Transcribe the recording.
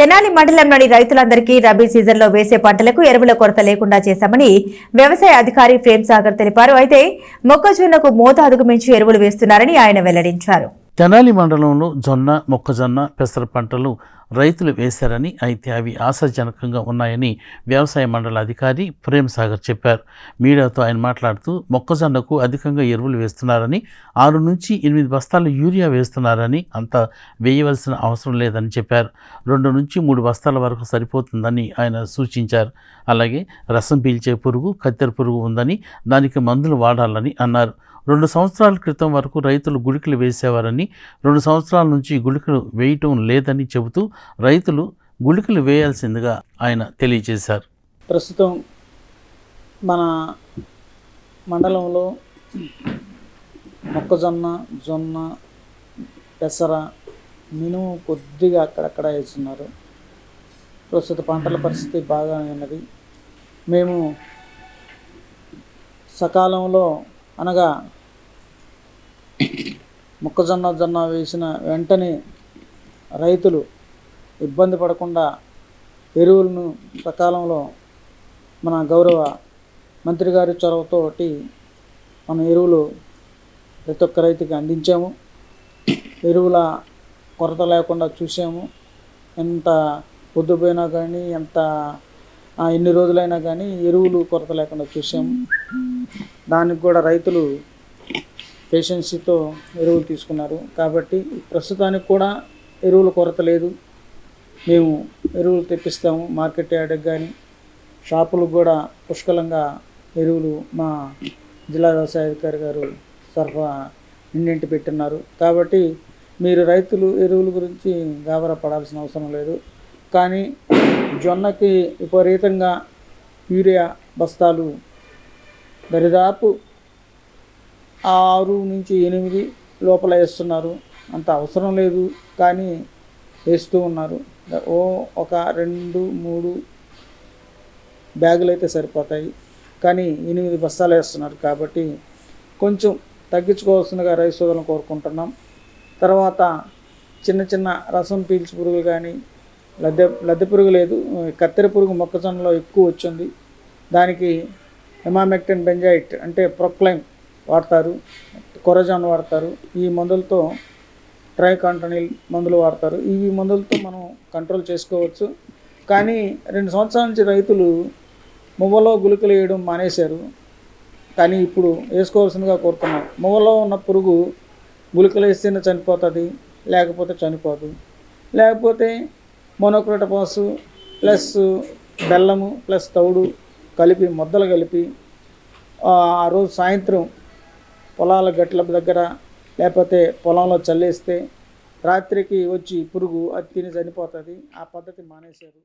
తెనాలి మండలంలోని రైతులందరికీ రబీ సీజన్లో వేసే పంటలకు ఎరువుల కొరత లేకుండా చేశామని వ్యవసాయ అధికారి ప్రేమ్ సాగర్ తెలిపారు. అయితే మొక్కజొన్నకు మోతాదుకు మించి ఎరువులు వేస్తున్నారని ఆయన వెల్లడించారు. తెనాలి మండలంలో జొన్న మొక్కజొన్న పెసర పంటలు రైతులు వేశారని అయితే అవి ఆశాజనకంగా ఉన్నాయని వ్యవసాయ మండల అధికారి ప్రేమ్ సాగర్ చెప్పారు. మీడియాతో ఆయన మాట్లాడుతూ మొక్కజొన్నకు అధికంగా ఎరువులు వేస్తున్నారని ఆరు నుంచి ఎనిమిది బస్తాలు యూరియా వేస్తున్నారని అంత వేయవలసిన అవసరం లేదని చెప్పారు. రెండు నుంచి మూడు బస్తాల వరకు సరిపోతుందని ఆయన సూచించారు. అలాగే రసం పీల్చే పురుగు కత్తెర పురుగు ఉందని దానికి మందులు వాడాలని అన్నారు. రెండు సంవత్సరాల క్రితం వరకు రైతులు గుళికలు వేసేవారని రెండు సంవత్సరాల నుంచి గుళికలు వేయటం లేదని చెబుతూ రైతులు గుళికలు వేయాల్సిందిగా ఆయన తెలియజేశారు. ప్రస్తుతం మన మండలంలో మొక్కజొన్న జొన్న పెసర మినుము కొద్దిగా అక్కడక్కడ వేస్తున్నారు. ప్రస్తుత పంటల పరిస్థితి బాగా ఉన్నది. మేము సకాలంలో అనగా మొక్కజొన్న జొన్న వేసిన వెంటనే రైతులు ఇబ్బంది పడకుండా ఎరువులను సకాలంలో మన గౌరవ మంత్రి గారి చొరవతోటి మన ఎరువులు ప్రతి ఒక్క రైతుకి అందించాము. ఎరువుల కొరత లేకుండా చూసాము. ఎంత పొద్దుపోయినా కానీ ఎంత ఎన్ని రోజులైనా కానీ ఎరువులు కొరత లేకుండా చూసాము. దానికి కూడా రైతులు పేషెన్సీతో ఎరువులు తీసుకున్నారు. కాబట్టి ప్రస్తుతానికి కూడా ఎరువుల కొరత లేదు. మేము ఎరువులు తెప్పిస్తాము మార్కెట్ యార్డ్కి కానీ షాపులకు కూడా పుష్కలంగా ఎరువులు మా జిల్లా వ్యవసాయ అధికారి గారు సరఫరా నిండింటి పెట్టున్నారు. కాబట్టి మీరు రైతులు ఎరువుల గురించి గాబరా పడాల్సిన అవసరం లేదు. కానీ జొన్నకి విపరీతంగా యూరియా బస్తాలు దరిదాపు ఆరు నుంచి ఎనిమిది లోపల వేస్తున్నారు. అంత అవసరం లేదు. కానీ వేస్తూ ఉన్నారు. ఓ ఒక రెండు మూడు బ్యాగులు అయితే సరిపోతాయి. కానీ ఎనిమిది బస్తాలు వేస్తున్నారు కాబట్టి కొంచెం తగ్గించుకోవాల్సిందిగా రైస్ సోదరులను కోరుకుంటున్నాం. తర్వాత చిన్న చిన్న రసం పీల్చి పురుగులు కానీ లద్దె లద్దె పురుగు లేదు. కత్తెర పురుగు మొక్కజొన్నలో ఎక్కువ వచ్చింది. దానికి ఎమామెక్టిన్ బెంజాయిట్ అంటే ప్రొక్లైమ్ వాడతారు కొరజాన్ వాడతారు. ఈ మందులతో ట్రైకాంటనిల్ మందులు వాడతారు. ఇవి మందులతో మనం కంట్రోల్ చేసుకోవచ్చు. కానీ రెండు సంవత్సరాల నుంచి రైతులు మువ్వలో గుళికలు వేయడం మానేశారు. కానీ ఇప్పుడు వేసుకోవాల్సిందిగా కోరుతున్నాం. మువ్వలో ఉన్న పురుగు గుళికలు వేస్తేనే చనిపోతుంది లేకపోతే చనిపోదు. లేకపోతే మోనోక్రోటోపాస్ ప్లస్ బెల్లము ప్లస్ తౌడు కలిపి ముద్దలు కలిపి ఆ రోజు సాయంత్రం పొలాల గట్ల దగ్గర లేకపోతే పొలంలో చల్లేస్తే రాత్రికి వచ్చి పురుగు అది తిని చనిపోతుంది. ఆ పద్ధతి మానేశారు.